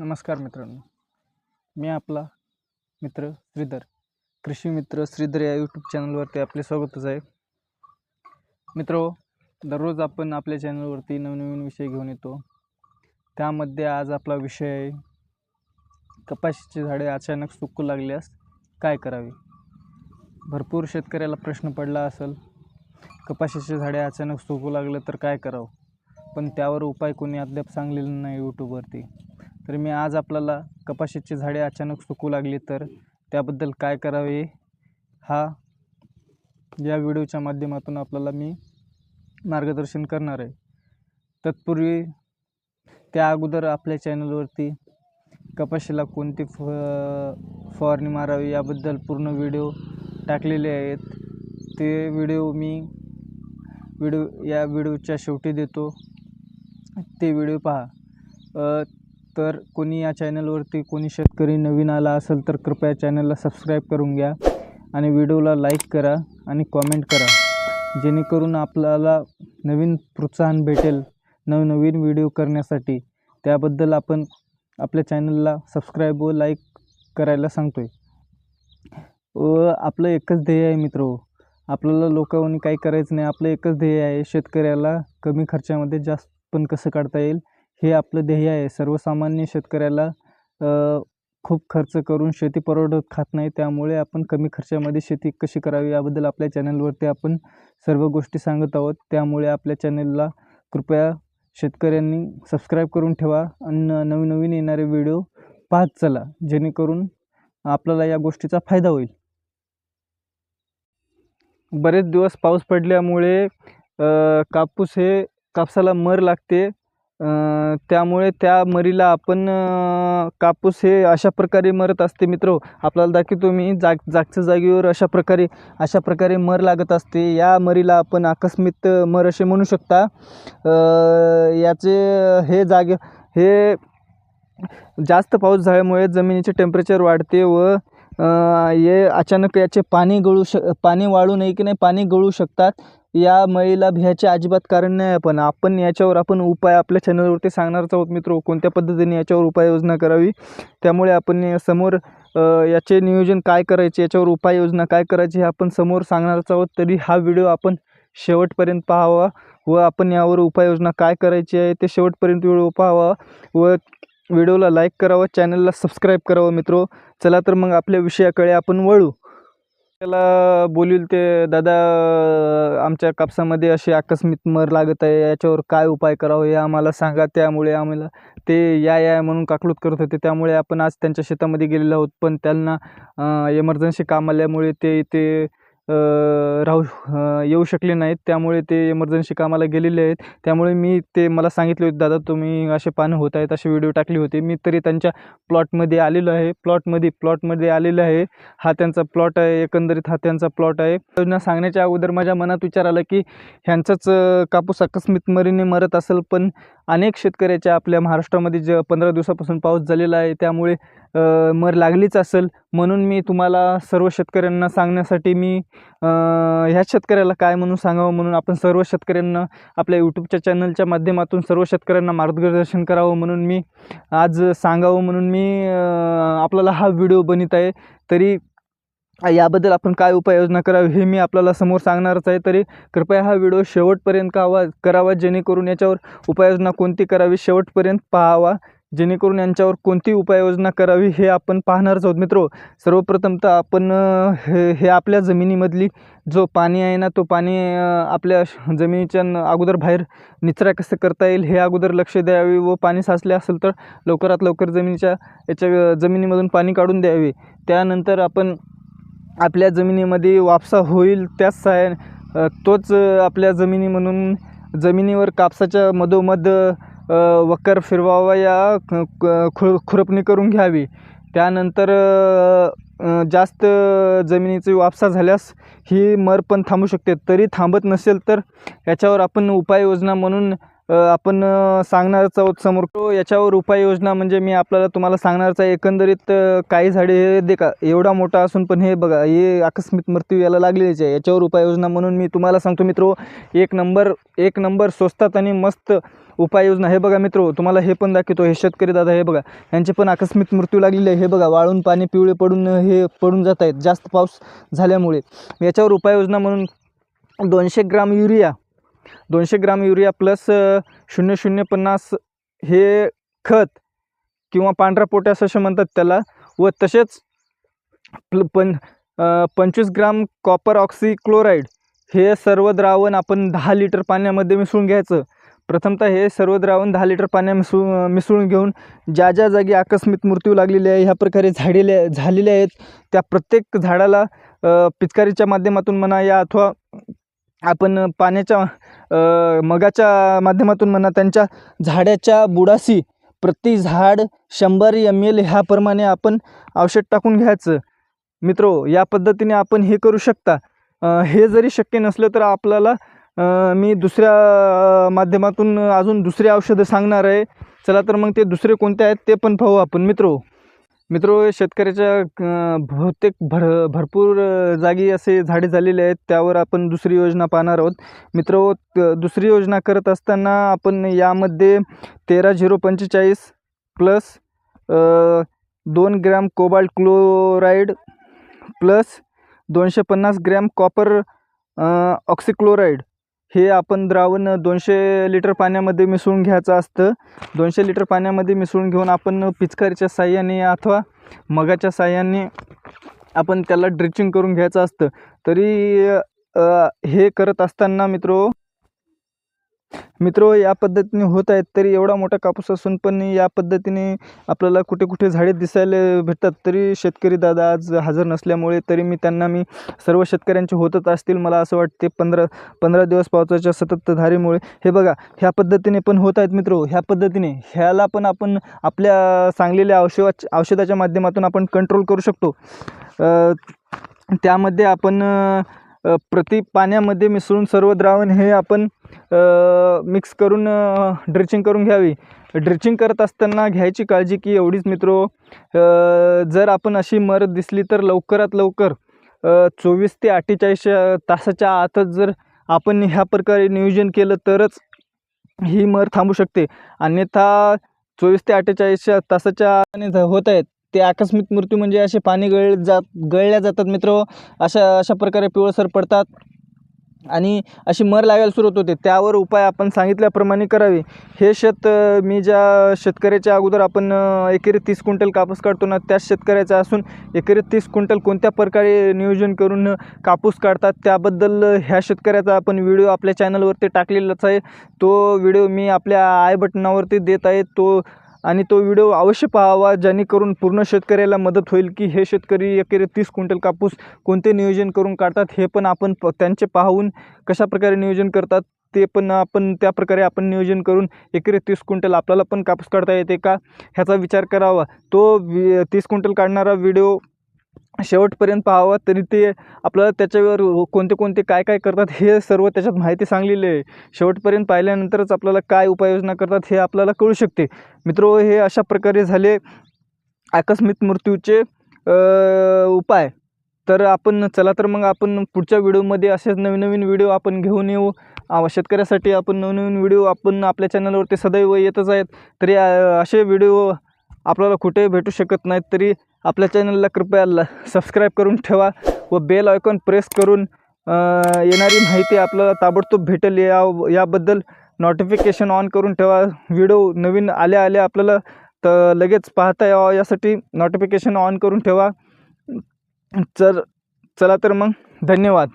नमस्कार मित्रांनो. मी आपला मित्र श्रीधर. कृषी मित्र श्रीधर या यूट्यूब चॅनलवरती आपले स्वागतच आहे. मित्र हो, दररोज आपण आपल्या चॅनलवरती नवनवीन विषय घेऊन येतो. त्यामध्ये आज आपला विषय आहे कपाशीची झाडे अचानक सुकू लागल्यास काय करावे? भरपूर शेतकऱ्याला प्रश्न पडला असेल कपाशीचे झाडे अचानक सुकू लागलं तर काय करावं? पण त्यावर उपाय कोणी अद्याप सांगलेलं नाही यूट्यूबवरती तर मी आज आपल्याला कपाशीची झाडे अचानक सुकू लागली तर त्याबद्दल काय करावे हा या व्हिडिओच्या माध्यमातून आपल्याला मी मार्गदर्शन करणार आहे. तत्पूर्वी त्या अगोदर आपल्या चॅनलवरती कपाशीला कोणती फ फवारणी मारावी याबद्दल पूर्ण व्हिडिओ टाकलेले आहेत. ते व्हिडिओ मी व्हिडिओ या व्हिडिओच्या शेवटी देतो. ते व्हिडिओ पहा. तर कोणी या चॅनलवरती कोणी शेतकरी नवीन आला असेल तर कृपया चॅनलला सबस्क्राईब करून घ्या आणि व्हिडिओला लाईक करा आणि कॉमेंट करा. जेणेकरून आपल्याला नवीन प्रोत्साहन भेटेल नवनवीन व्हिडिओ करण्यासाठी. त्याबद्दल आपण आपल्या चॅनलला सबस्क्राईब व लाईक करायला सांगतो आहे व आपलं एकच ध्येय आहे मित्र हो. आपल्याला लोकांनी काही करायचं नाही. आपलं एकच ध्येय आहे शेतकऱ्याला कमी खर्चामध्ये जास्त पण कसं काढता येईल? हे आपलं ध्येय आहे. सर्वसामान्य शेतकऱ्याला खूप खर्च करून शेती परवडत खात नाही. त्यामुळे आपण कमी खर्चामध्ये शेती कशी करावी याबद्दल आपल्या चॅनलवरती आपण सर्व गोष्टी सांगत आहोत. त्यामुळे आपल्या चॅनलला कृपया शेतकऱ्यांनी सबस्क्राईब करून ठेवा आणि नवीन नवीन येणारे व्हिडिओ पाहत चला. जेणेकरून आपल्याला या गोष्टीचा फायदा होईल. बरेच दिवस पाऊस पडल्यामुळे कापूस हे कापसाला मर लागते. त्यामुळे त्या मरीला आपण कापूस हे अशा प्रकारे मरत असते मित्र. आपल्याला दाखवतो मी जाग जागच्या जागेवर अशा प्रकारे अशा प्रकारे मर लागत असते. या मरीला आपण आकस्मित मर असे म्हणू शकता. याचे हे जागे हे जास्त पाऊस झाल्यामुळे जमिनीचे टेम्परेचर वाढते व हे अचानक याचे पाणी गळू श पाणी वाळू नये की नाही पाणी गळू शकतात. या मळीला भ्याचे अजिबात कारण नाही पण आपण याच्यावर आपण उपाय आपल्या चॅनलवरती सांगणारच आहोत मित्र. कोणत्या पद्धतीने याच्यावर उपाययोजना करावी? त्यामुळे आपण समोर याचे नियोजन काय करायचे याच्यावर उपाययोजना काय करायची हे आपण समोर सांगणारच आहोत. तरी हा व्हिडिओ आपण शेवटपर्यंत पाहावा व आपण यावर उपाययोजना काय करायची आहे ते शेवटपर्यंत व्हिडिओ पाहावा व व्हिडिओला लाईक करावं चॅनलला सबस्क्राईब करावं मित्रो. चला तर मग आपल्या विषयाकडे आपण वळू. त्याला बोलील ते दादा आमच्या कापसामध्ये अशी आकस्मिक मर लागत आहे याच्यावर काय उपाय करावं हे आम्हाला सांगा. त्यामुळे आम्हाला ते या या म्हणून काकलूत करत होते. त्यामुळे आपण आज त्यांच्या शेतामध्ये गेलेलो आहोत. पण त्यांना एमर्जन्सी काम आल्यामुळे ते इथे राहू येऊ शकले नाहीत. त्यामुळे ते एमर्जन्सी कामाला गेलेले आहेत. त्यामुळे मी ते मला सांगितले होते दादा तुम्ही असे पानं होत आहेत असे व्हिडिओ टाकले होते. मी तरी त्यांच्या प्लॉटमध्ये आलेलो आहे. प्लॉटमध्ये प्लॉटमध्ये आलेलो आहे. हा त्यांचा प्लॉट आहे. एकंदरीत हा त्यांचा प्लॉट आहे. योजना सांगण्याच्या अगोदर माझ्या मनात विचार आला की ह्यांचाच कापूस आकस्मिक मरीने मरत असेल पण अनेक शेतकऱ्याच्या आपल्या महाराष्ट्रामध्ये ज पंधरा दिवसापासून पाऊस झालेला आहे त्यामुळे मर लागलीच असेल. म्हणून मी तुम्हाला सर्व शेतकऱ्यांना सांगण्यासाठी मी ह्या शेतकऱ्याला काय म्हणून सांगावं म्हणून आपण सर्व शेतकऱ्यांना आपल्या यूट्यूबच्या चॅनलच्या माध्यमातून सर्व शेतकऱ्यांना मार्गदर्शन करावं म्हणून मी आज सांगावं म्हणून मी आपल्याला हा व्हिडिओ बनवित आहे. तरी याबद्दल आपण काय उपाययोजना करावी हे मी आपल्याला समोर सांगणारच आहे. तरी कृपया हा व्हिडिओ शेवटपर्यंत कावा करावा जेणेकरून याच्यावर उपाययोजना कोणती करावी शेवटपर्यंत पाहावा. जेणेकरून यांच्यावर कोणती उपाययोजना करावी हे आपण पाहणारच आहोत मित्रो. सर्वप्रथम तर आपण हे हे आपल्या जमिनीमधली जो पाणी आहे ना तो पाणी आपल्या जमिनीच्या न- अगोदर बाहेर निचरा कसं करता येईल हे अगोदर लक्ष द्यावे व पाणी साचले असेल तर लवकरात लवकर जमिनीच्या याच्या जमिनीमधून पाणी काढून द्यावे. त्यानंतर आपण आपल्या जमिनीमध्ये वापसा होईल त्याच साय तोच आपल्या जमिनी म्हणून जमिनीवर कापसाच्या मधोमध वक्कर फिरवावा या खु खुरपणी करून घ्यावी. त्यानंतर जास्त जमिनीची वापसा झाल्यास ही मर पण थांबू शकते. तरी थांबत नसेल तर याच्यावर आपण उपाययोजना म्हणून आपण सांगणारच आहोत समोर तो याच्यावर उपाययोजना म्हणजे मी आपल्याला तुम्हाला सांगणारच आहे एकंदरीत काही झाडे हे देखा एवढा मोठा असून पण हे बघा हे आकस्मिक मृत्यू याला लागलेलीच आहे. याच्यावर उपाययोजना म्हणून मी तुम्हाला सांगतो मित्रो एक नंबर एक नंबर स्वस्तात आणि मस्त उपाययोजना. हे बघा मित्रो तुम्हाला हे पण दाखवतो हे शेतकरी दादा हे बघा यांचे पण आकस्मिक मृत्यू लागलेले आहे. हे बघा वाळून पाणी पिवळे पडून हे पडून जात आहेत. जास्त पाऊस झाल्यामुळे. याच्यावर उपाययोजना म्हणून दोनशे ग्राम युरिया दोनशे ग्राम युरिया प्लस शून्य शून्य पन्नास हे खत किंवा पांढरा पोटॅस असे म्हणतात त्याला व तसेच प्ल पण पंचवीस ग्राम कॉपर ऑक्सी क्लोराईड हे सर्व द्रावण आपण दहा लिटर पाण्यामध्ये मिसळून घ्यायचं. प्रथमतः हे सर्व द्रावण दहा लिटर पाण्या मिसळून मिसळून घेऊन ज्या ज्या जागी आकस्मिक मृत्यू लागलेले आहे ह्या प्रकारे झाडेल्या झालेले आहेत त्या प्रत्येक झाडाला पिचकारीच्या माध्यमातून म्हणा या अथवा आपण पाण्याच्या मगाच्या माध्यमातून म्हणा त्यांच्या झाडाच्या बुडाशी प्रति झाड शंभर एम एल ह्याप्रमाणे आपण औषध टाकून घ्यायचं. मित्रो या पद्धतीने आपण हे करू शकता. हे जरी शक्य नसलं तर आपल्याला मी दुसऱ्या माध्यमातून अजून दुसरे औषधं सांगणार आहे. चला तर मग ते दुसरे कोणते आहेत ते पण पाहू आपण. मित्रो मित्र शेतकऱ्याच्या बहुतेक भर भरपूर जागी असे झाडे झालेले आहेत. त्यावर आपण दुसरी योजना पाहणार आहोत. मित्र दुसरी योजना करत असताना आपण यामध्ये तेरा झिरो पंचेचाळीस प्लस दोन ग्रॅम कोबाल्ट क्लोराईड प्लस दोनशे पन्नास ग्रॅम कॉपर ऑक्सिक्लोराईड हे आपण द्रावण दोनशे लिटर पाण्यामध्ये मिसळून घ्यायचं असतं. दोनशे लिटर पाण्यामध्ये मिसळून घेऊन आपण पिचकारीच्या साह्याने अथवा मगाच्या साह्याने आपण त्याला ड्रिचिंग करून घ्यायचं असतं. तरी हे करत असताना मित्रो मित्र या पद्धतीने होत आहेत तरी एवढा मोठा कापूस असून पण या पद्धतीने आपल्याला कुठे कुठे झाडे दिसायला भेटतात तरी शेतकरी दादा आज हजर नसल्यामुळे तरी मी त्यांना मी सर्व शेतकऱ्यांचे होतच असतील मला असं वाटते पंधरा पंधरा दिवस पावसाच्या सतत धारेमुळे. हे बघा ह्या पद्धतीने पण होत आहेत मित्रो ह्या पद्धतीने. ह्याला पण आपण आपल्या सांगलेल्या औषधा औषधाच्या माध्यमातून आपण कंट्रोल करू शकतो. त्यामध्ये आपण प्रति पाण्यामध्ये मिसळून सर्व द्रावण हे आपण मिक्स करून ड्रिचिंग करून घ्यावी. ड्रिचिंग करत असताना घ्यायची काळजी की एवढीच मित्रो जर आपण अशी मर दिसली तर लवकरात लवकर चोवीस ते अठ्ठेचाळीस तासाच्या आतच जर आपण ह्या प्रकारे नियोजन केलं तरच ही मर थांबू शकते. अन्यथा चोवीस ते अठ्ठेचाळीस तासाच्या आत होत आहेत. ते आकस्मिक मृत्यू म्हणजे असे पाणी गळ जात गळल्या जातात मित्र. अशा अशा प्रकारे पिवळसर पडतात. आणि अशी मर लागायला सुरुवात होते. त्यावर उपाय आपण सांगितल्याप्रमाणे करावे. हे शेत मी ज्या शेतकऱ्याच्या अगोदर आपण एकेरी तीस क्विंटल कापूस काढतो ना त्याच शेतकऱ्याचा असून एकेरी तीस क्विंटल कोणत्या प्रकारे नियोजन करून कापूस काढतात त्याबद्दल ह्या शेतकऱ्याचा आपण व्हिडिओ आपल्या चॅनलवरती टाकलेलाच आहे. तो व्हिडिओ मी आपल्या आय बटनावरती देत आहे. तो आणि तो व्हिडिओ अवश्य पाहावा जेणेकरून पूर्ण शेतकऱ्याला मदत होईल की हे शेतकरी एकेरे तीस क्विंटल कापूस कोणते नियोजन करून काढतात हे पण आपण प त्यांचे पाहून कशाप्रकारे नियोजन करतात ते पण आपण त्या प्रकारे आपण नियोजन करून एकरी तीस क्विंटल आपल्याला पण कापूस काढता येते का? ह्याचा विचार करावा. तो वि तीस क्विंटल काढणारा व्हिडिओ शेवटपर्यंत पाहावा तरी ते आपल्याला त्याच्यावर कोणते कोणते काय काय करतात हे सर्व त्याच्यात माहिती सांगलेली आहे. शेवटपर्यंत पाहिल्यानंतरच आपल्याला काय उपाययोजना करतात हे आपल्याला कळू शकते. मित्रो हे अशा प्रकारे झाले आकस्मिक मृत्यूचे उपाय. तर आपण चला तर मग आपण पुढच्या व्हिडिओमध्ये असेच नवीन नवीन व्हिडिओ आपण घेऊन येऊ. शेतकऱ्यासाठी आपण नवनवीन व्हिडिओ आपण आपल्या चॅनलवरती सदैव येतच आहेत. तरी असे व्हिडिओ आपल्याला कुठेही भेटू शकत नाहीत तरी आपल्या चॅनलला कृपया ल सबस्क्राईब करून ठेवा व बेल आयकॉन प्रेस करून येणारी माहिती आपल्याला ताबडतोब भेटेल. या याबद्दल नोटिफिकेशन ऑन करून ठेवा. व्हिडिओ नवीन आल्या आल्या आपल्याला तर लगेच पाहता यावं. यासाठी नोटिफिकेशन ऑन करून ठेवा. तर चला तर मग. धन्यवाद.